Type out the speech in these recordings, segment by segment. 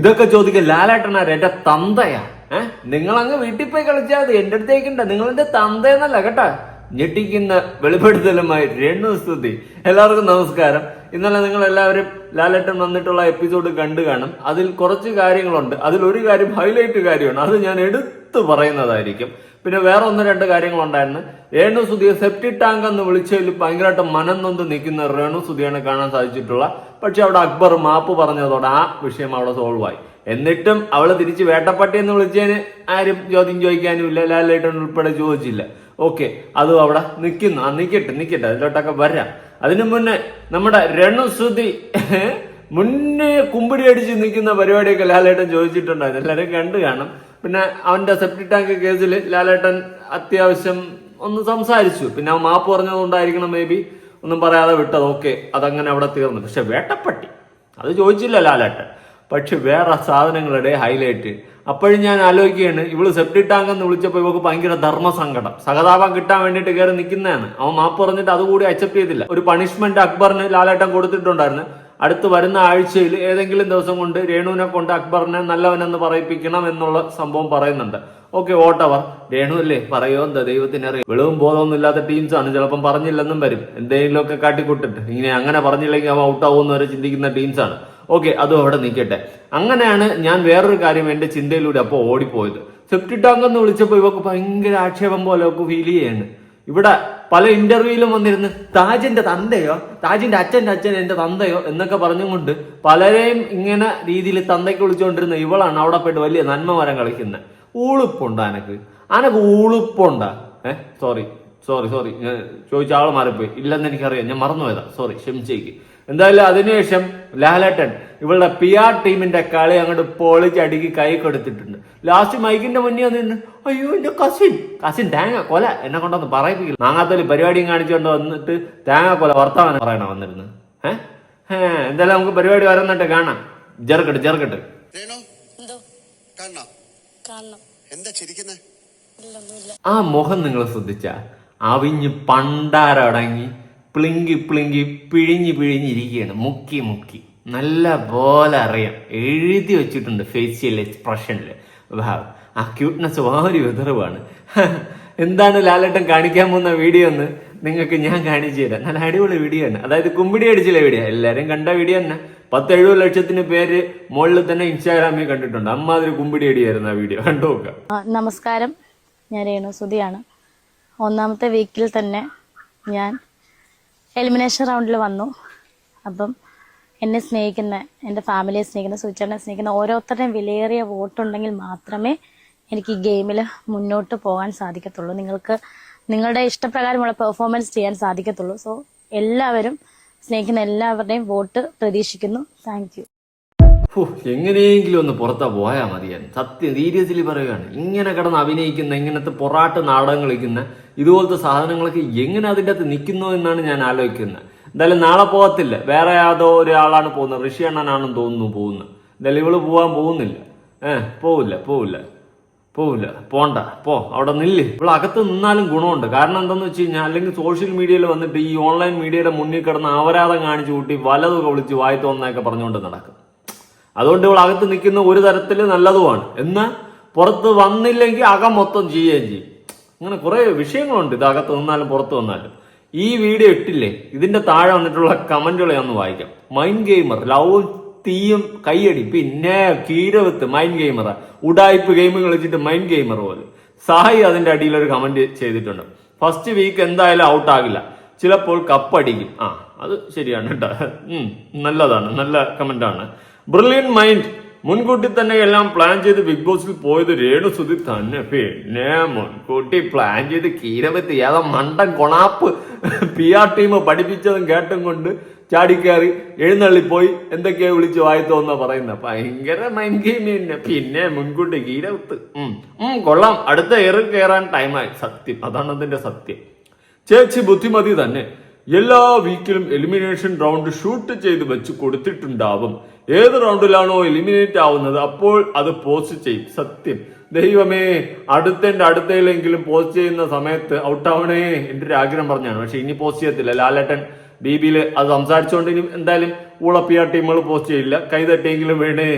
ഇതൊക്കെ ചോദിക്കുക ലാലേട്ടനാ എന്റെ തന്തയാ. നിങ്ങൾ അങ്ങ് വീട്ടിൽ പോയി കളിച്ചാൽ മതി. എന്റെ അടുത്തേക്കുണ്ട് നിങ്ങൾ എന്റെ തന്തയെന്നല്ല കേട്ടാ. ഞെട്ടിക്കുന്ന വെളിപ്പെടുത്തലുമായി രേണു സ്തുതി. എല്ലാവർക്കും നമസ്കാരം. ഇന്നലെ നിങ്ങൾ എല്ലാവരും ലാലേട്ടൻ വന്നിട്ടുള്ള എപ്പിസോഡ് കണ്ടു കാണും. അതിൽ കുറച്ച് കാര്യങ്ങളുണ്ട്. അതിൽ ഒരു കാര്യം ഹൈലൈറ്റ് കാര്യമാണ്. അത് ഞാൻ എടുത്തു പറയുന്നതായിരിക്കും. പിന്നെ വേറെ ഒന്ന് രണ്ട് കാര്യങ്ങളുണ്ടായിരുന്നു. രേണു സുധിയെ സെപ്റ്റി ടാങ്ക് എന്ന് വിളിച്ചതിൽ ഭയങ്കരമായിട്ട് മനം നിൽക്കുന്ന രേണു സുധിയാണ് കാണാൻ സാധിച്ചിട്ടുള്ള. പക്ഷെ അവിടെ അക്ബർ മാപ്പ് പറഞ്ഞതോടെ ആ വിഷയം അവിടെ സോൾവ് ആയി. എന്നിട്ടും അവൾ തിരിച്ച് വേട്ടപ്പട്ടി എന്ന് വിളിച്ചതിന് ആരും ചോദ്യം ചോദിക്കാനും ഇല്ല ലാലേട്ടൻ ഉൾപ്പെടെ ചോദിച്ചില്ല. ഓക്കെ അതും അവിടെ നിൽക്കുന്നു. ആ നിക്കട്ടെ നിക്കട്ടെ അതിലോട്ടൊക്കെ വരാം. അതിനു മുന്നേ നമ്മുടെ രണുസുതി മുന്നേ കുമ്പിടി അടിച്ച് നിൽക്കുന്ന പരിപാടിയൊക്കെ ലാലേട്ടൻ ചോദിച്ചിട്ടുണ്ടായിരുന്നു. എല്ലാവരും കണ്ടു കാണും. പിന്നെ അവന്റെ സെപ്റ്റിക് ടാങ്ക് കേസിൽ ലാലേട്ടൻ അത്യാവശ്യം ഒന്ന് സംസാരിച്ചു. പിന്നെ അവൻ മാപ്പ് പറഞ്ഞതുകൊണ്ടായിരിക്കണം മേ ബി ഒന്നും പറയാതെ വിട്ടത്. ഓക്കെ അതങ്ങനെ അവിടെ തീർന്നു. പക്ഷെ വേട്ടപ്പട്ടി. അത് ചോദിച്ചില്ല ലാലേട്ടൻ. പക്ഷെ വേറെ സാധനങ്ങളുടെ ഹൈലൈറ്റ് അപ്പോഴും ഞാൻ ആലോചിക്കുകയാണ് ഇവൾ സെപ്റ്റിക് ടാങ്ക് എന്ന് വിളിച്ചപ്പോൾ ഇവക്ക് ഭയങ്കര ധർമ്മസങ്കടം. സഹതാപം കിട്ടാൻ വേണ്ടിയിട്ട് കയറി നിൽക്കുന്നതാണ് അവൻ മാപ്പ് പറഞ്ഞിട്ട് അതുകൂടി അക്സെപ്റ്റ് ചെയ്തില്ല. ഒരു പണിഷ്മെന്റ് അക്ബറിന് ലാലേട്ടൻ കൊടുത്തിട്ടുണ്ടായിരുന്നു. അടുത്ത് വരുന്ന ആഴ്ചയിൽ ഏതെങ്കിലും ദിവസം കൊണ്ട് രേണുവിനെ കൊണ്ട് അക്ബറിനെ നല്ലവനെന്ന് പറയിപ്പിക്കണം എന്നുള്ള സംഭവം പറയുന്നുണ്ട്. ഓക്കെ വോട്ടവർ രേണു അല്ലേ? പറയോ? എന്താ ദൈവത്തിന് അറിയാം? വെളിവും ബോധമൊന്നും ഇല്ലാത്ത ടീംസ് ആണ്. ചിലപ്പം പറഞ്ഞില്ലെന്നും വരും. എന്തെങ്കിലുമൊക്കെ കാട്ടിക്കൂട്ടിട്ട്. ഇങ്ങനെ അങ്ങനെ പറഞ്ഞില്ലെങ്കിൽ അവൻ ഔട്ടാവുമെന്ന് വരെ ചിന്തിക്കുന്ന ടീംസ് ആണ്. ഓക്കെ അതും അവിടെ നിൽക്കട്ടെ. അങ്ങനെയാണ് ഞാൻ വേറൊരു കാര്യം എന്റെ ചിന്തയിലൂടെ അപ്പോൾ ഓടിപ്പോയത്. സെപ്റ്റി ടാങ്ക് എന്ന് വിളിച്ചപ്പോൾ ഇവക്ക് ഭയങ്കര ആക്ഷേപം പോലെ ഒക്കെ ഫീൽ ചെയ്യാണ്. ഇവിടെ പല ഇന്റർവ്യൂയിലും വന്നിരുന്ന് താജിന്റെ തന്തയോ? താജിന്റെ അച്ഛന്റെ അച്ഛൻ എന്റെ തന്തയോ? എന്നൊക്കെ പറഞ്ഞുകൊണ്ട് പലരെയും ഇങ്ങനെ രീതിയിൽ തന്തയ്ക്ക് വിളിച്ചുകൊണ്ടിരുന്ന ഇവളാണ് അവിടെ പോയിട്ട് വലിയ നന്മ മരം കളിക്കുന്നത്. ഊളുപ്പുണ്ട് അനക്ക്? അനക്ക് ഊളുപ്പുണ്ടാ? ഏ സോറി സോറി സോറി ഞാൻ ചോദിച്ച ആൾ മാറിപ്പോയി. ഇല്ലെന്ന് എനിക്കറിയാം. ഞാൻ മറന്നുപോയതാ. സോറി ക്ഷമിച്ചേക്ക്. എന്തായാലും അതിനുശേഷം ലാലേട്ടൻ ഇവളുടെ പി ആർ ടീമിന്റെ കളി അങ്ങോട്ട് പൊളിച്ചടുക്കി കൈ കൊടുത്തിട്ടുണ്ട്. ലാസ്റ്റ് മൈക്കിന്റെ മുന്നേ വന്നിട്ട് അയ്യോ എന്റെ കസിൻ കസിൻ തേങ്ങ കൊല എന്നെ കൊണ്ടൊന്ന് പറയിപ്പിക്കില്ല നാങ്ങാത്തോലി പരിപാടിയും കാണിച്ചുകൊണ്ട് വന്നിട്ട് തേങ്ങ കൊല വർത്തമാനം പറയണ വന്നിരുന്നു. ഏഹ് ഏഹ് എന്തായാലും നമുക്ക് പരിപാടി വരുന്നിട്ട് കാണാം. ചെറുക്കട്ട് ചെറുക്കട്ട് രേണു എന്തോ? കാണണം? കാണണം. എന്താ ചിരിക്കുന്നേ? ഇല്ലൊന്നുമില്ല. ആ മുഖം നിങ്ങൾ ശ്രദ്ധിച്ച. അവിഞ്ഞ് പണ്ടാരടങ്ങി. പ്ലിങ്കി പ്ലിങ്കി പിഴിഞ്ഞ് പിഴിഞ്ഞിരിക്കുകയാണ്. മുക്കി മുക്കി. നല്ല പോലെ അറിയാം. എഴുതി വെച്ചിട്ടുണ്ട് ഫേഷ്യൽ എക്സ്പ്രഷനിൽ ഭാവ് ആ ക്യൂട്ട്നെസ് ഒരു വിതറുവാണ്. എന്താണ് ലാലേട്ടൻ കാണിക്കാൻ പോകുന്ന വീഡിയോ എന്ന് നിങ്ങൾക്ക് ഞാൻ കാണിച്ചു തരാം. നല്ല അടിപൊളി വീഡിയോ ആണ്. അതായത് കുമ്പിടി അടിച്ചില്ല വീഡിയോ എല്ലാവരും കണ്ട വീഡിയോ തന്നെ. പത്ത് എഴുപത് ലക്ഷത്തിന് പേര് മുകളിൽ തന്നെ ഇൻസ്റ്റാഗ്രാമിൽ കണ്ടിട്ടുണ്ട്. അമ്മാതിരി കുമ്പിടി അടിയായിരുന്നു ആ വീഡിയോ കണ്ടു നമസ്കാരം. ഞാൻ രേണു സുധിയാണ്. ഒന്നാമത്തെ വീക്കിൽ തന്നെ ഞാൻ എലിമിനേഷൻ റൗണ്ടിൽ വന്നു. അപ്പം എന്നെ സ്നേഹിക്കുന്ന എന്റെ ഫാമിലിയെ സ്നേഹിക്കുന്ന സുചേട്ടനെ സ്നേഹിക്കുന്ന ഓരോരുത്തരുടെയും വിലയേറിയ വോട്ടുണ്ടെങ്കിൽ മാത്രമേ എനിക്ക് ഈ ഗെയിമിൽ മുന്നോട്ട് പോകാൻ സാധിക്കത്തുള്ളൂ. നിങ്ങൾക്ക് നിങ്ങളുടെ ഇഷ്ടപ്രകാരമുള്ള പെർഫോമൻസ് ചെയ്യാൻ സാധിക്കത്തുള്ളൂ. സോ എല്ലാവരും സ്നേഹിക്കുന്ന എല്ലാവരുടെയും വോട്ട് പ്രതീക്ഷിക്കുന്നു. താങ്ക് യു എങ്ങനെയെങ്കിലും ഒന്ന് പുറത്താ പോയാ മതിയാണ് സത്യം സീരിയസ്ലി പറയുകയാണ്. ഇങ്ങനെ കിടന്ന് അഭിനയിക്കുന്ന ഇങ്ങനത്തെ പൊറാട്ട് നാടകം കളിക്കുന്ന ഇതുപോലത്തെ സാധനങ്ങളൊക്കെ എങ്ങനെ അതിന്റെ അകത്ത് നിൽക്കുന്നു എന്നാണ് ഞാൻ ആലോചിക്കുന്നത്. എന്തായാലും നാളെ പോകത്തില്ല. വേറെ യാതോ ഒരാളാണ് പോകുന്നത്. ഋഷി അണ്ണനാണെന്ന് തോന്നുന്നു പോകുന്നത്. എന്തായാലും ഇവൾ പോകാൻ പോകുന്നില്ല. ഏഹ് പോവില്ല പോവില്ല പോവില്ല. പോണ്ട പോ അവിടെ നില്ല്. ഇവിടെ അകത്ത് നിന്നാലും ഗുണമുണ്ട്. കാരണം എന്താണെന്ന് വെച്ച് കഴിഞ്ഞാൽ അല്ലെങ്കിൽ സോഷ്യൽ മീഡിയയിൽ വന്നിട്ട് ഈ ഓൺലൈൻ മീഡിയയുടെ മുന്നിൽ കിടന്ന് അപരാധം കാണിച്ചു കൂട്ടി വലതൊക്കെ വിളിച്ച് വായി തോന്നൊക്കെ പറഞ്ഞുകൊണ്ട് നടക്കും. അതുകൊണ്ട് ഇവൾ അകത്ത് നിൽക്കുന്ന ഒരു തരത്തിൽ നല്ലതുമാണ്. എന്നാൽ പുറത്ത് വന്നില്ലെങ്കിൽ അകം മൊത്തം ചെയ്യുകയും ചെയ്യും. അങ്ങനെ കുറേ വിഷയങ്ങളുണ്ട് ഇതകത്ത് നിന്നാലും പുറത്തു വന്നാലും. ഈ വീഡിയോ ഇട്ടില്ലേ? ഇതിന്റെ താഴെ വന്നിട്ടുള്ള കമന്റുകൾ ഞാൻ ഒന്ന് വായിക്കാം. മൈൻഡ് ഗെയിമർ ലവ് തീയും കൈയടി പിന്നെ കീരവത്ത് മൈൻഡ് ഗെയിമർ ഉടായ്പ് ഗെയിം കളിച്ചിട്ട് മൈൻഡ് ഗെയിമർ പോലെ. സായി അതിന്റെ അടിയിൽ ഒരു കമന്റ് ചെയ്തിട്ടുണ്ട്. ഫസ്റ്റ് വീക്ക് എന്തായാലും ഔട്ട് ആകില്ല. ചിലപ്പോൾ കപ്പടിക്കും ആ അത് ശരിയാണ് കേട്ടോ. നല്ലതാണ്. നല്ല കമന്റാണ് ബ്രില്യൻ മൈൻഡ് മുൻകൂട്ടി തന്നെ എല്ലാം പ്ലാൻ ചെയ്ത് ബിഗ് ബോസിൽ പോയത് രേണു സുധി തന്നെ. പിന്നെ മുൻകൂട്ടി പ്ലാൻ ചെയ്ത് കീരവത്തി ഏതോ മണ്ടൻ കൊണാപ്പ് പി ആർ ടീം പഠിപ്പിച്ചതും കേട്ടും കൊണ്ട് ചാടിക്കയറി എഴുന്നള്ളിപ്പോയി എന്തൊക്കെയാ വിളിച്ച് വായി തോന്നാ പറയുന്നത് ഭയങ്കര മൈൻഡ് ഗെയിം പിന്നെ മുൻകൂട്ടി കീരവത്ത് ഉം കൊള്ളാം. അടുത്ത എയറിൽ കയറാൻ ടൈമായി സത്യം. അതാണ് അതിന്റെ സത്യം. ചേച്ചി ബുദ്ധിമതി തന്നെ. എല്ലാ വീക്കിലും എലിമിനേഷൻ റൗണ്ട് ഷൂട്ട് ചെയ്ത് വെച്ച് കൊടുത്തിട്ടുണ്ടാവും. ഏത് റൗണ്ടിലാണോ എലിമിനേറ്റ് ആവുന്നത് അപ്പോൾ അത് പോസ്റ്റ് ചെയ്യും. സത്യം. ദൈവമേ അടുത്തന്റെ അടുത്തയിലെങ്കിലും പോസ്റ്റ് ചെയ്യുന്ന സമയത്ത് ഔട്ടാവണേ എന്റെ ഒരു ആഗ്രഹം പറഞ്ഞാണ്. പക്ഷെ ഇനി പോസ്റ്റ് ചെയ്യത്തില്ല. ലാലേട്ടൻ ബി ബിയിൽ അത് സംസാരിച്ചുകൊണ്ട് ഇനി എന്തായാലും ഊളപ്പിയ ടീമുകൾ പോസ്റ്റ് ചെയ്യില്ല. കൈതട്ടിയെങ്കിലും വേണേ.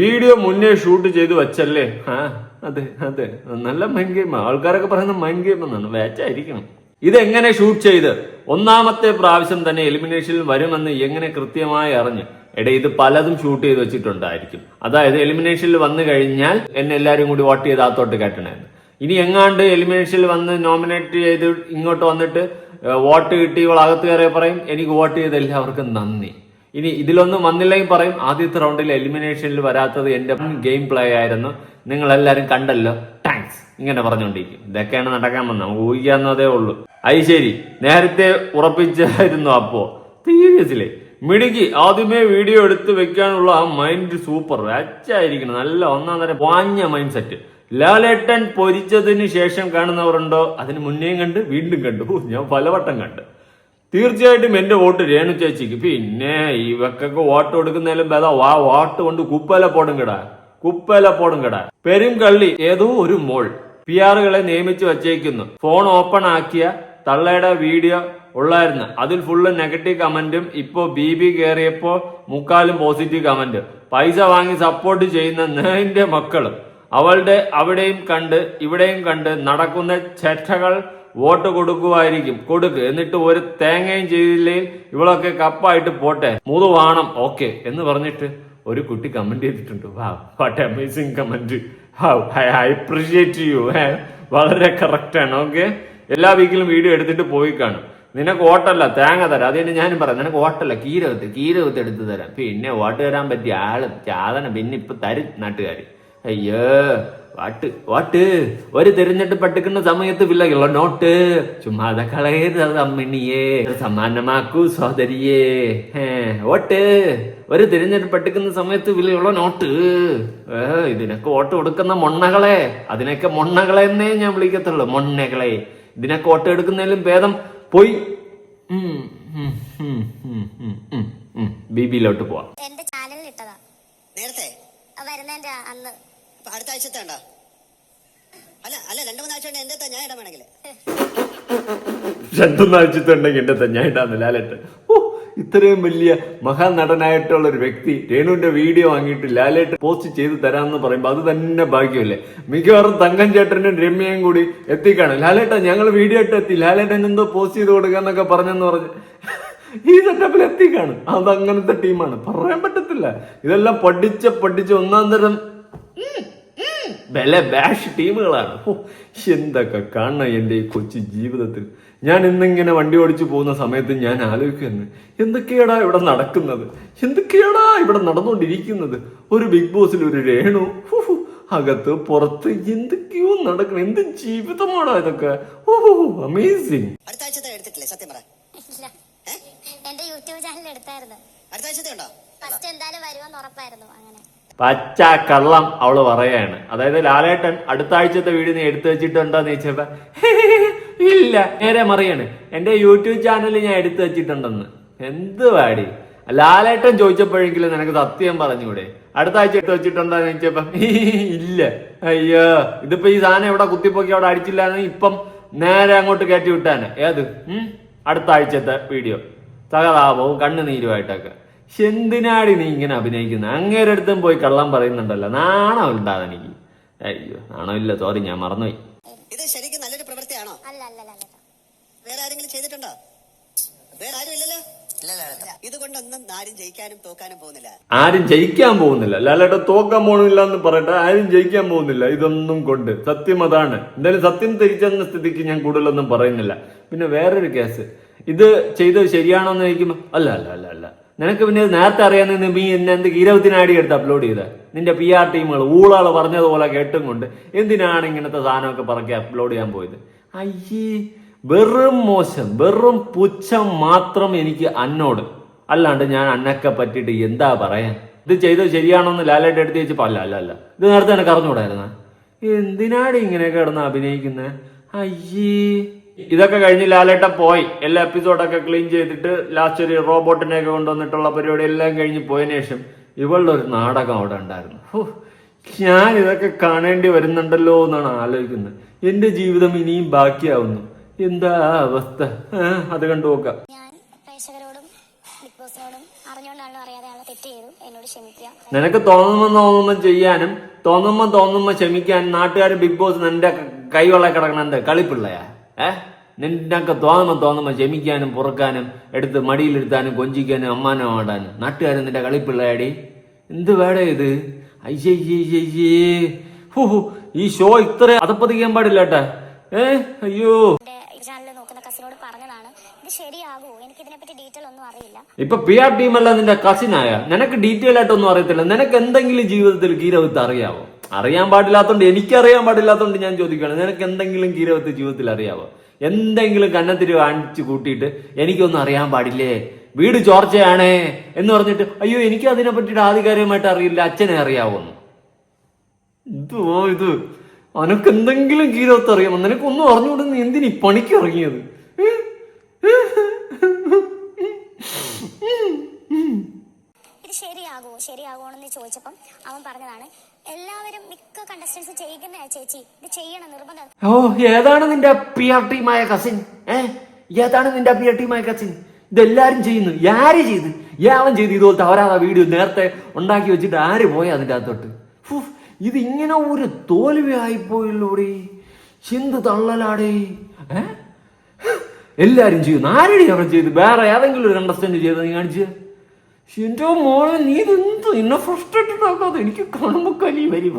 വീഡിയോ മുന്നേ ഷൂട്ട് ചെയ്ത് വെച്ചല്ലേ? അതെ അതെ. നല്ല മൈൻഡ് ഗെയിം ആൾക്കാരൊക്കെ പറയുന്നത് മൈൻഡ് ഗെയിം എന്നാണ്. വേച്ചായിരിക്കണം ഇതെങ്ങനെ ഷൂട്ട് ചെയ്ത്? ഒന്നാമത്തെ പ്രാവശ്യം തന്നെ എലിമിനേഷനിൽ വരുമെന്ന് എങ്ങനെ കൃത്യമായി അറിഞ്ഞ്. എടേ ഇത് പലതും ഷൂട്ട് ചെയ്ത് വെച്ചിട്ടുണ്ടായിരിക്കും. അതായത് എലിമിനേഷനിൽ വന്നു കഴിഞ്ഞാൽ എന്നെ എല്ലാവരും കൂടി വോട്ട് ചെയ്ത് അകത്തോട്ട് കയറ്റണമായിരുന്നു ഇനി എങ്ങാണ്ട് എലിമിനേഷനിൽ വന്ന് നോമിനേറ്റ് ചെയ്ത് ഇങ്ങോട്ട് വന്നിട്ട് വോട്ട് കിട്ടി ഇവൾ അകത്ത് കയറിയ പറയും എനിക്ക് വോട്ട് ചെയ്ത എല്ലാവർക്കും നന്ദി. ഇനി ഇതിലൊന്നും വന്നില്ലെങ്കിൽ പറയും ആദ്യത്തെ റൗണ്ടിൽ എലിമിനേഷനിൽ വരാത്തത് എന്റെ ഗെയിം പ്ലേ ആയിരുന്നു. നിങ്ങൾ എല്ലാവരും കണ്ടല്ലോ. താങ്ക്സ് ഇങ്ങനെ പറഞ്ഞുകൊണ്ടിരിക്കും. ഇതൊക്കെയാണ് നടക്കാൻ വന്നത്. നമുക്ക് ഊഹിക്കാവുന്നതേ ഉള്ളൂ. അത് ശരി. നേരത്തെ ഉറപ്പിച്ചായിരുന്നു അപ്പോ. സീരിയസ്ലി മിടുക്കി ആദ്യമേ വീഡിയോ എടുത്ത് വെക്കാനുള്ള ആ മൈൻഡ് സൂപ്പർ അച്ചായിരിക്കണം നല്ല ഒന്നാം തരം വാഞ്ഞ മൈൻഡ് സെറ്റ് ലാലേട്ടൻ പൊരിച്ചതിന് ശേഷം കാണുന്നവരുണ്ടോ? അതിന് മുന്നേയും കണ്ട് വീണ്ടും കണ്ടു. ഞാൻ പലവട്ടം കണ്ട്. തീർച്ചയായിട്ടും എന്റെ വോട്ട് രേണു ചേച്ചിക്ക്. പിന്നെ ഇവക്കൊക്കെ വോട്ട് കൊടുക്കുന്നതിലും ഭേദം ആ വോട്ട് കൊണ്ട് കുപ്പല പോടും കിടാ. കുപ്പല പോടും കിടാ. പെരും കള്ളി ഏതോ ഒരു മോൾ. പി ആറുകളെ നിയമിച്ചു വച്ചേക്കുന്നു. ഫോൺ ഓപ്പൺ ആക്കിയ തള്ളയുടെ വീഡിയോ ഉള്ളായിരുന്നു. അതിൽ ഫുള്ള് നെഗറ്റീവ് കമന്റും ഇപ്പോ ബി ബി കയറിയപ്പോ മുക്കാലും പോസിറ്റീവ് കമന്റ് പൈസ വാങ്ങി സപ്പോർട്ട് ചെയ്യുന്ന നേന്റെ മക്കൾ അവളുടെ അവിടെയും കണ്ട് ഇവിടെയും കണ്ട് നടക്കുന്ന ചേട്ടകൾ വോട്ട് കൊടുക്കുമായിരിക്കും കൊടുക്ക്. എന്നിട്ട് ഒരു തേങ്ങയും ചെയ്തില്ലെങ്കിൽ ഇവളൊക്കെ കപ്പായിട്ട് പോട്ടെ. മൂന്ന് വാണം ഓക്കെ. എന്ന് പറഞ്ഞിട്ട് ഒരു കുട്ടി കമന്റ് ചെയ്തിട്ടുണ്ട്. വാ what amazing comment I appreciate you വളരെ കറക്റ്റ് ആണ്. ഓക്കെ എല്ലാ വീക്കിലും വീഡിയോ എടുത്തിട്ട് പോയി കാണും. നിനക്ക് ഓട്ടല്ല തേങ്ങ തരാം. അത് തന്നെ ഞാനും പറയാം നിനക്ക് ഓട്ടല്ല കീരകത്ത് കീരകത്ത് എടുത്ത് തരാം. പിന്നെ ഓട്ട് തരാൻ പറ്റിയ ആൾ ചാതന പിന്നെ ഇപ്പൊ തരും നാട്ടുകാർ അയ്യോ വാട്ട് വാട്ട്? ഒരു തിരഞ്ഞെടുപ്പ് പട്ടിക്കുന്ന സമയത്ത് വില്ലകളോ നോട്ട്? ചുമ്മാതെ കളയരുത് അമ്മിണിയെ. സമ്മാനമാക്കൂ സോദരിയെ ഓട്ട് ഒരു തിരഞ്ഞെടുപ്പ് പട്ടിക്കുന്ന സമയത്ത് വിലയുള്ള നോട്ട്? ഇതിനൊക്കെ ഓട്ട് കൊടുക്കുന്ന മൊണ്ണകളെ. അതിനൊക്കെ മൊണ്ണകളെ എന്നേ ഞാൻ വിളിക്കത്തുള്ളൂ മൊണ്ണകളെ. ഇതിനൊക്കെ ഓട്ടം എടുക്കുന്നതിലും ഭേദം പോയി. ബിബിയിലോട്ട് പോവാം. എന്റെ ചാനലിൽ ഇട്ടതാ. നേരത്തെ? വരുന്നതിന്റെ അന്ന്. അടുത്ത ആഴ്ചത്തെ ഉണ്ടോ? അല്ല അല്ല രണ്ടു മൂന്ന് ആഴ്ച എന്റെ ഞാൻ ഇടാൻ വേണമെങ്കിൽ. എന്റെ ഞാൻ ലാലേട്ടൻ. ഓ ഇത്രയും വലിയ മഹാനടനായിട്ടുള്ള ഒരു വ്യക്തി രേണുവിന്റെ വീഡിയോ വാങ്ങിയിട്ട് ലാലേട്ട് പോസ്റ്റ് ചെയ്ത് തരാമെന്ന് പറയുമ്പോൾ അത് തന്നെ ഭാഗ്യമല്ലേ? മിക്കവാറും തങ്കം ചേട്ടനും രമ്യയും കൂടി എത്തിക്കാണ്. ലാലേട്ട ഞങ്ങൾ വീഡിയോ ഇട്ട് എത്തി. ലാലേട്ടൻ എന്തോ പോസ്റ്റ് ചെയ്ത് കൊടുക്കാന്നൊക്കെ പറഞ്ഞെന്ന് പറഞ്ഞ് ഈ സെറ്റപ്പിൽ എത്തിക്കാണ്. അത് അങ്ങനത്തെ ടീമാണ്. പറയാൻ പറ്റത്തില്ല. ഇതെല്ലാം പഠിച്ച പഠിച്ച ഒന്നാം തരം ബല ബാഷ് ടീമുകളാണ്. എന്തൊക്കെ കാണണം എന്റെ ഈ കൊച്ചു ജീവിതത്തിൽ. ഞാൻ ഇന്നിങ്ങനെ വണ്ടി ഓടിച്ചു പോകുന്ന സമയത്ത് ഞാൻ ആലോചിക്കുന്നു എന്തൊക്കെയാടാ ഇവിടെ നടക്കുന്നത്? എന്തൊക്കെയാടാ ഇവിടെ നടന്നുകൊണ്ടിരിക്കുന്നത്? ഒരു ബിഗ് ബോസിൽ ഒരു രേണു അകത്ത് പുറത്ത് എന്തൊക്കെയോ നടക്കണം എന്ത് ജീവിതമാണോ ഇതൊക്കെ? ഓഹോ അമേസിങ് അടുത്ത ആഴ്ചത്തെ എടുത്തിട്ടില്ലേ? സത്യം പറ. ഇല്ല. എന്റെ യൂട്യൂബ് ചാനലിൽ എടുത്തായിരുന്നു. അടുത്ത ആഴ്ചത്തെ ഉണ്ടോ? ഫസ്റ്റ് എന്തായാലും വരുമെന്ന് ഉറപ്പായിരുന്നു അങ്ങനെ. പച്ച കള്ളം അവൾ പറയാണ്. അതായത് ലാലേട്ടൻ അടുത്ത ആഴ്ചത്തെ വീഡിയോ നീ എടുത്തു വെച്ചിട്ടുണ്ടോന്ന് ചോദിച്ചപ്പോ ഇല്ല. നേരെ മറിയാണ്. എന്റെ യൂട്യൂബ് ചാനൽ ഞാൻ എടുത്തു വെച്ചിട്ടുണ്ടെന്ന്. എന്ത് പാടി ലാലേട്ടൻ ചോദിച്ചപ്പോഴെങ്കിലും നിനക്ക് സത്യം പറഞ്ഞൂടെ അടുത്ത ആഴ്ച എടുത്ത് വെച്ചിട്ടുണ്ടോന്ന് ചോദിച്ചപ്പോ ഇല്ല. അയ്യോ ഇതിപ്പോ ഈ സാധനം എവിടെ കുത്തിപ്പോക്കി അവിടെ അടിച്ചില്ലാന്ന് ഇപ്പം നേരെ അങ്ങോട്ട് കയറ്റി വിട്ടാണ് ഏത്? ഉം? അടുത്ത ആഴ്ചത്തെ വീഡിയോ. തകതാപവും കണ്ണുനീരുമായിട്ടൊക്കെ. നീരുമായിട്ടൊക്കെ ശെന്തിനാടി നീ ഇങ്ങനെ അഭിനയിക്കുന്നത് അങ്ങേരെ അടുത്തും പോയി കള്ളം പറയുന്നുണ്ടല്ലോ. നാണം ഉണ്ടാകും എനിക്ക്. അയ്യോ നാണമില്ല. സോറി ഞാൻ മറന്നുപോയി. ഇത് ശരിക്കും നല്ലൊരു പ്രവൃത്തിയാണോ അല്ല അല്ല അല്ല അല്ല വേറെ ആരെങ്കിലും ചെയ്തിട്ടുണ്ടോ? വേറെ ആരും ഇല്ലല്ലോ? ഇതുകൊണ്ടൊന്നും ആരും ജയിക്കാനും തോക്കാനും പോകുന്നില്ല. ആരും ജയിക്കാൻ പോകുന്നില്ല. ലാലേട്ട തോക്കാൻ പോകുന്നില്ല എന്ന് പറയട്ടെ. ആരും ജയിക്കാൻ പോകുന്നില്ല. ഇതൊന്നും കൊണ്ട്. സത്യം അതാണ്. എന്തായാലും സത്യം തിരിച്ചെന്ന സ്ഥിതിക്ക് ഞാൻ കൂടുതലൊന്നും പറയുന്നില്ല. പിന്നെ വേറൊരു കേസ്. ഇത് ചെയ്തത് ശരിയാണോ എന്ന് ചോദിക്കുമ്പോ അല്ല അല്ല അല്ല അല്ല. നിനക്ക് പിന്നെ നേരത്തെ അറിയാന്ന് നീ എന്നെ എന്ത് ഇരുപത്തിനാടി എടുത്ത് അപ്ലോഡ് ചെയ്ത? നിന്റെ പി ആർ ടീമുകൾ ഊളാൾ പറഞ്ഞതുപോലെ കേട്ടും കൊണ്ട് എന്തിനാണ് ഇങ്ങനത്തെ സാധനമൊക്കെ പറക്കി അപ്ലോഡ് ചെയ്യാൻ പോയത്? അയ്യേ. വെറും മോശം വെറും പുച്ഛം മാത്രം എനിക്ക് അന്നോട്. അല്ലാണ്ട് ഞാൻ അന്നൊക്കെ പറ്റിയിട്ട് എന്താ പറയാൻ? ഇത് ചെയ്തത് ശരിയാണോന്ന് ലാലേട്ട് എടുത്ത് വെച്ചപ്പോ അല്ല അല്ല അല്ല. ഇത് നേരത്തെ തന്നെ കറഞ്ഞുകൂടായിരുന്ന എന്തിനാടി ഇങ്ങനെ കിടന്ന് അഭിനയിക്കുന്നത് അയ്യേ. ഇതൊക്കെ കഴിഞ്ഞ് ലാലേട്ട പോയി. എല്ലാ എപ്പിസോഡൊക്കെ ക്ലീൻ ചെയ്തിട്ട് ലാസ്റ്റ് ഒരു റോബോട്ടിനെ ഒക്കെ കൊണ്ടുവന്നിട്ടുള്ള പരിപാടി എല്ലാം കഴിഞ്ഞ് പോയതിനു ശേഷം ഇവളുടെ ഒരു നാടകം അവിടെ ഉണ്ടായിരുന്നു. ഞാൻ ഇതൊക്കെ കാണേണ്ടി വരുന്നുണ്ടല്ലോ എന്നാണ് ആലോചിക്കുന്നത്. എന്റെ ജീവിതം ഇനിയും ബാക്കിയാവുന്നു. എന്താ അവസ്ഥ അത് കണ്ടു നോക്കാം. ഞാൻ പ്രേക്ഷകരോടും ബിഗ് ബോസിനോടും അറിഞ്ഞുകൊണ്ടാണല്ലോ അറിയാതെ ആളെ തെറ്റ് ചെയ്തു. എന്നോട് ക്ഷമിക്കുക. നിനക്ക് തോന്നുമ്പോ തോന്നുമ്പോ ചെയ്യാനും തോന്നുമ്പോ തോന്നുമ്പോ ക്ഷമിക്കാനും നാട്ടുകാർ ബിഗ് ബോസ് നിന്റെ കൈവെള്ള കിടക്കണം എന്താ കളിപ്പിള്ളയാ? ഏ? നിനക്ക് തോന്നുമ്പോ തോന്നുമ്പോ ക്ഷമിക്കാനും പുറക്കാനും എടുത്ത് മടിയിലിരുത്താനും കൊഞ്ചിക്കാനും അമ്മാനം ആടാനും നാട്ടുകാരും നിന്റെ കളിപ്പിള്ളയാടി. എന്ത് വേട ഇത്? അയ്യേ ഹൂ ഈ ഷോ ഇത്ര അതപ്പതിക്കാൻ പാടില്ല ഏ? അയ്യോ. പറഞ്ഞതാണ് ഇത് ശരിയാകുമോ എനിക്ക് ഇതിനെപ്പറ്റി ഡീറ്റെയിൽ ഒന്നും അറിയില്ല. ഇപ്പൊ പി ആർ അല്ല നിന്റെ കസിനായ? നിനക്ക് ഡീറ്റെയിൽ ആയിട്ടൊന്നും അറിയത്തില്ല. നിനക്ക് എന്തെങ്കിലും ജീവിതത്തിൽ ഗീരവത്ത് അറിയാവോ? അറിയാൻ പാടില്ലാത്തോണ്ട് എനിക്കറിയാൻ പാടില്ലാത്തോണ്ട് ഞാൻ ചോദിക്കുകയാണ്. നിനക്ക് എന്തെങ്കിലും ഗീരവത്ത് ജീവിതത്തിൽ അറിയാവോ? എന്തെങ്കിലും കണ്ണത്തിരി കാണിച്ചു കൂട്ടിയിട്ട് എനിക്കൊന്നും അറിയാൻ പാടില്ലേ? വീട് ചോർച്ചയാണേ? എന്ന് പറഞ്ഞിട്ട് അയ്യോ എനിക്ക് അതിനെ പറ്റിയിട്ട് ആധികാരികമായിട്ട് അറിയില്ല. അച്ഛനെ അറിയാവോന്ന്. ഇതോ ഇത്. അനക്ക് എന്തെങ്കിലും ഗീരവത്ത് അറിയാമോ? നിനക്കൊന്നും അറിഞ്ഞുകൊണ്ട് എന്തിനീ പണിക്ക് ഇറങ്ങിയത് ഏ? ഇത് ശരിയാകുമോ ശരിയാകുമോ എന്ന് ചോദിച്ചപ്പം അവൻ പറഞ്ഞതാണ് എല്ലാവരും മിക്ക കണ്ടസ്റ്റൻസ് ചെയ്യുന്ന ചേച്ചി ഇത് ചെയ്യണം നിർബന്ധം. ഓ ഏതാണ് നിന്റെ പി ആർ ടീമായ കസിൻ ഏ? ഏതാണ് നിന്റെ പി ആർ ടീമായ കസിൻ ഇതെല്ലാരും ചെയ്യുന്നു. ആര് ചെയ്ത്? യാവൻ ചെയ്ത് ഇതുപോലത്തെ അവരാ വീഡിയോ നേരത്തെ ഉണ്ടാക്കി വെച്ചിട്ട് ആര് പോയി അതിന്റെ അകത്തോട്ട് ഇത് ഇങ്ങനെ ഒരു തോൽവി ആയിപ്പോയല്ലോടി. ചിന്ത് തള്ളലാടേ? എല്ലാരും ചെയ്യുന്നു. ആരുടെ അവൻ ചെയ്ത്? വേറെ ഏതെങ്കിലും ഒരു കണ്ടസ്റ്റന്റ് ചെയ്ത് നീ കാണിച്ച്? എന്റെ മോളെ നീ ഇതെന്ത് എന്നെ ഫ്രസ്ട്രേറ്റഡ് ആക്കാതെ എനിക്ക് കാണുമ്പോ കലി വരി.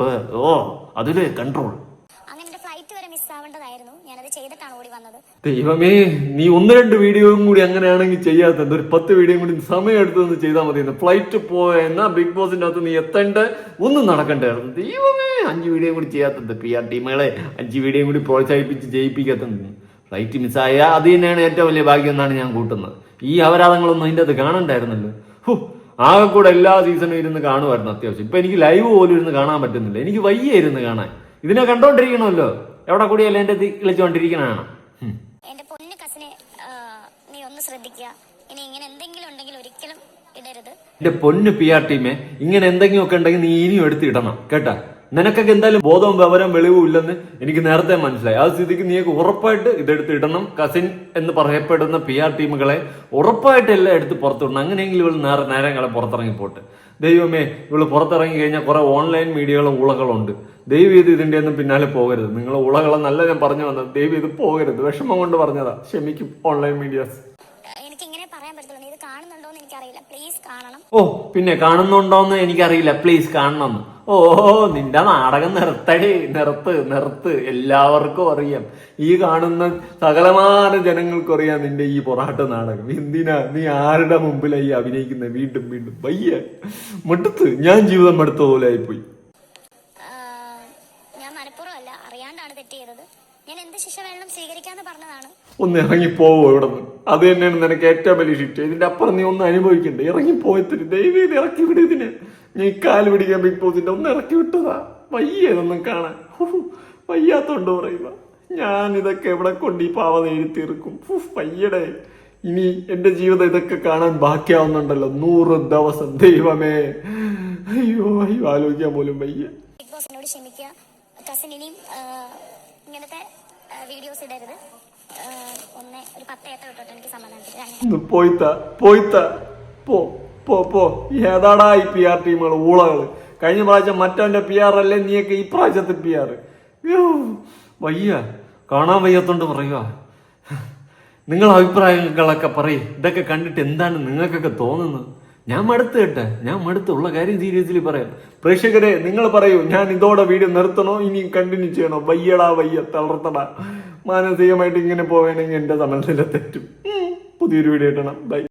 ഓ അതിൽ കൺട്രോൾ അങ്ങനെ ഫ്ലൈറ്റ് വരെ മിസ്സാവേണ്ടതായിരുന്നു ഞാനത് ചെയ്തിട്ടാണ് ഓടി വന്നത്. ദൈവമേ നീ ഒന്ന് രണ്ട് വീഡിയോയും കൂടി അങ്ങനെയാണെങ്കിൽ ചെയ്യാത്തത് ഒരു പത്ത് വീഡിയോ കൂടി സമയം എടുത്തൊന്ന് ചെയ്താൽ മതി ഫ്ലൈറ്റ് പോയെന്ന ബിഗ് ബോസിന്റെ അകത്ത് നീ എത്തേണ്ട? ഒന്നും നടക്കണ്ടായിരുന്നു ദൈവമേ അഞ്ച് വീഡിയോ കൂടി ചെയ്യാത്തത് പി ആർ ടീമുകളെ അഞ്ച് വീഡിയോ കൂടി പ്രോത്സാഹിപ്പിച്ച് ജയിപ്പിക്കാത്തത് ഫ്ലൈറ്റ് മിസ്സായ അത് തന്നെയാണ് ഏറ്റവും വലിയ ഭാഗ്യം എന്നാണ് ഞാൻ കൂട്ടുന്നത്. ഈ അപരാധങ്ങളൊന്നും അതിന്റെ അത് കാണണ്ടായിരുന്നല്ലോ. ഹു. ആകെ കൂടെ എല്ലാ സീസണും ഇരുന്ന് കാണുമായിരുന്നു അത്യാവശ്യം. ഇപ്പൊ എനിക്ക് ലൈവ് പോലും ഇരുന്ന് കാണാൻ പറ്റുന്നില്ല. എനിക്ക് വയ്യ ഇരുന്ന് കാണാൻ. ഇതിനെ കണ്ടോണ്ടിരിക്കണമല്ലോ. എവിടെ കൂടിയല്ല എന്റെ കളിച്ചുകൊണ്ടിരിക്കണാണ് എന്റെ പൊന്നു കസിനെ നീ ഒന്ന് ശ്രദ്ധിക്കുക. ഇനി ഇങ്ങനെ എന്തെങ്കിലും ഉണ്ടെങ്കിൽ ഒരിക്കലും ഇടരുത്. എന്റെ പൊന്നു പി ആർ ടീമെ ഇങ്ങനെ എന്തെങ്കിലും ഒക്കെ ഉണ്ടെങ്കിൽ നീ ഇനിയും എടുത്തിടണം കേട്ടാ? നിനക്കൊക്കെ എന്തായാലും ബോധവും വിവരം വെളിവും ഇല്ലെന്ന് എനിക്ക് നേരത്തെ മനസ്സിലായി. ആ സ്ഥിതിക്ക് നീക്ക് ഉറപ്പായിട്ട് ഇതെടുത്ത് ഇടണം. കസിൻ എന്ന് പറയപ്പെടുന്ന പി ആർ ടീമുകളെ ഉറപ്പായിട്ട് എല്ലാം എടുത്ത് പുറത്തുവിടണം അങ്ങനെയെങ്കിലും ഇവൾ നേരെ നേരങ്ങളെ പുറത്തിറങ്ങി പോട്ട് ദൈവമേ ഇവൾ പുറത്തിറങ്ങി കഴിഞ്ഞാൽ കുറെ ഓൺലൈൻ മീഡിയകളും ഉളകളുണ്ട് ദൈവം ഇത് ഇതിന്റെ ഒന്നും പിന്നാലെ പോകരുത്. നിങ്ങൾ ഉളകളെ നല്ല ഞാൻ പറഞ്ഞു വന്നത്. ദൈവം ഇത് പോകരുത്. വിഷമം കൊണ്ട് പറഞ്ഞതാ. ക്ഷമിക്കും ഓൺലൈൻ മീഡിയാസ് കാണണം. ഓ പിന്നെ കാണുന്നുണ്ടോന്ന് എനിക്കറിയില്ല. പ്ലീസ് കാണണമെന്ന് ഓ നിന്റെ നാടകം നിർത്തടി നിർത്ത് നിർത്ത്. എല്ലാവർക്കും അറിയാം. ഈ കാണുന്ന സകലമാന ജനങ്ങൾക്കും അറിയാം നിന്റെ ഈ പൊറാട്ട് നാടകം. എന്തിനാ? നീ ആരുടെ മുമ്പിലായി അഭിനയിക്കുന്നത് വീണ്ടും വീണ്ടും. വയ്യ. മടുത്ത്. ഞാൻ ജീവിതം മടുത്ത പോലെ ആയിപ്പോയി. ഒന്ന് ഇറങ്ങിപ്പോവോ ഇവിടെ നിന്ന് അത് തന്നെയാണ് നിനക്ക് ഏറ്റവും വലിയ ശിക്ഷ. ഇതിന്റെ അപ്പുറം നീ ഒന്ന് അനുഭവിക്കണ്ടേ? ഇറങ്ങിപ്പോയത്തിന് ദൈവം ഇത് ഇറക്കി വിടും ഇതിനെ. നീ കാൽ പിടിക്കാൻ ബിഗ് ബോസിന്റെ ഒന്ന് ഇറക്കി വിട്ടതാ. വയ്യ ഇതൊന്നും കാണാൻ. വയ്യാത്തോണ്ട് പറയുക ഞാൻ ഇതൊക്കെ എവിടെ കൊണ്ട് ഈ പാവ എഴുതി തീർക്കും ഹു, വയ്യടേ. ഇനി എന്റെ ജീവിതം ഇതൊക്കെ കാണാൻ ബാക്കിയാവുന്നുണ്ടല്ലോ. നൂറ് ദിവസം ദൈവമേ. അയ്യോ അയ്യോ ആലോചിക്കാൻ പോലും വയ്യ. ബിഗ് ബോസ് എന്നോട് ക്ഷമിക്കുക. കസിൻ ഇനിയും ആ, ഇങ്ങനത്തെ വീഡിയോസ് ഇടരുത്. ഒന്ന് ഒരു പത്ത് വിട്ടോട്ടെ എനിക്ക് പോയിത്ത പോയിത്ത. പോ. പോ പോ. ഏതാടാ ഈ പി ആർ ടീമുകൾ ഊളകൾ? കഴിഞ്ഞ പ്രാവശ്യം മറ്റവന്റെ പി ആർ അല്ലേ നീയൊക്കെ ഈ പ്രാവശ്യത്തെ പി ആർ വയ്യ. കാണാൻ വയ്യാത്തോണ്ട് പറയുക നിങ്ങൾ അഭിപ്രായങ്ങളൊക്കെ പറയും. ഇതൊക്കെ കണ്ടിട്ട് എന്താണ് നിങ്ങൾക്കൊക്കെ തോന്നുന്നത്? ഞാൻ മടുത്ത് കേട്ടെ. ഞാൻ മടുത്ത് ഉള്ള കാര്യം സീരിയസ്ലി പറയാം. പ്രേക്ഷകരെ നിങ്ങൾ പറയൂ. ഞാൻ ഇതോടെ വീഡിയോ നിർത്തണോ? ഇനി കണ്ടിന്യൂ ചെയ്യണോ? വയ്യടാ വയ്യ. തളർത്തടാ. മാനസികമായിട്ട് ഇങ്ങനെ പോവുകയാണെങ്കിൽ എന്റെ തമിഴ്നില തെറ്റും. പുതിയൊരു വീഡിയോ ഇടണം ബൈ